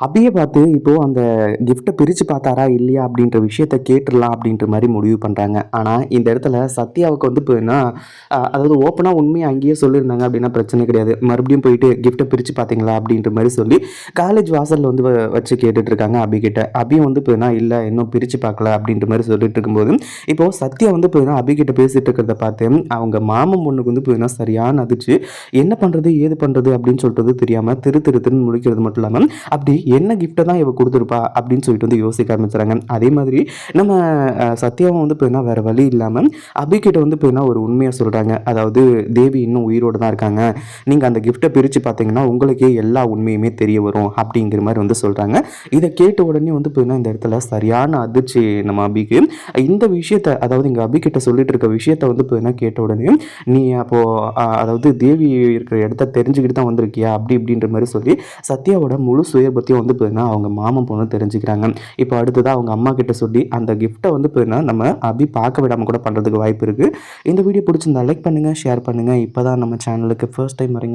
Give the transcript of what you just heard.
அபியை பார்த்து இப்போது அந்த கிஃப்ட்டை பிரித்து பார்த்தாரா இல்லையா? அப்படின்ற விஷயத்த கேட்டுடலாம் அப்படின்ற மாதிரி முடிவு பண்ணுறாங்க ஆனால் இந்த இடத்துல சத்யாவுக்கு வந்து போயின்னா அதாவது ஓப்பனாக உண்மையை அங்கேயே சொல்லியிருந்தாங்க அப்படின்னா பிரச்சனை கிடையாது. மறுபடியும் போயிட்டு கிஃப்ட்டை பிரித்து பார்த்தீங்களா அப்படின்ற மாதிரி சொல்லி காலேஜ் வாசலில் வந்து வ- வச்சு கேட்டுட்ருக்காங்க அபி கிட்ட. அபியும் வந்து போயின்னா இல்லை இன்னும் பிரித்து பார்க்கல அப்படின்ற மாதிரி சொல்லிட்டு இருக்கும்போது இப்போது சத்யா வந்து போயின்னா அபி கிட்ட இருக்கிறத பார்த்து அவங்க மாமன் பொண்ணுக்கு வந்து போயின்னா சரியான அதிர்ச்சி. என்ன பண்ணுறது ஏது பண்ணுறது அப்படின்னு சொல்கிறது தெரியாமல் திரு திரு திருன்னு முடிக்கிறது மட்டும் இல்லாமல் அப்படி என்ன கிஃப்ட்டை தான் இவ கொடுத்துருப்பா அப்படின்னு சொல்லிட்டு வந்து யோசிக்க ஆரம்பிச்சுறாங்க அதே மாதிரி நம்ம சத்யாவும் வந்து போயின்னா வேறு வழி இல்லாமல் அபிகிட்ட வந்து போயின்னா ஒரு உண்மையாக சொல்கிறாங்க அதாவது தேவி இன்னும் உயிரோடு தான் இருக்காங்க. நீங்கள் அந்த கிஃப்ட்டை பிரித்து பார்த்தீங்கன்னா உங்களுக்கே எல்லா உண்மையுமே தெரிய வரும் அப்படிங்கிற மாதிரி வந்து சொல்கிறாங்க இதை கேட்ட உடனே வந்து போயின்னா இந்த இடத்துல சரியான அதிர்ச்சி நம்ம அபிக்கு. இந்த விஷயத்த அதாவது இங்கே அபிகிட்ட சொல்லிட்டு இருக்க விஷயத்த வந்து போயின்னா கேட்ட உடனே நீ அப்போது அதாவது தேவி இருக்கிற இடத்த தெரிஞ்சுக்கிட்டு தான் வந்திருக்கியா? அப்படி இப்படின்ற மாதிரி சொல்லி சத்யாவோட முழு சுயபத்தியும் வந்து போயின்னா அவங்க மாமன் பொண்ணு தெரிஞ்சுக்கிறாங்க. இப்போ அடுத்ததாக அவங்க அம்மா கிட்ட சொல்லி அந்த கிஃப்ட்டை வந்து போயின்னா நம்ம அபி பார்க்க விடாமல் கூட பண்ணுறதுக்கு வாய்ப்பு இருக்குது இந்த வீடியோ பிடிச்சிருந்தா லைக் பண்ணுங்கள் ஷேர் பண்ணுங்கள் இப்போ தான் நம்ம சேனலுக்கு ஃபர்ஸ்ட் டைம் வரீங்க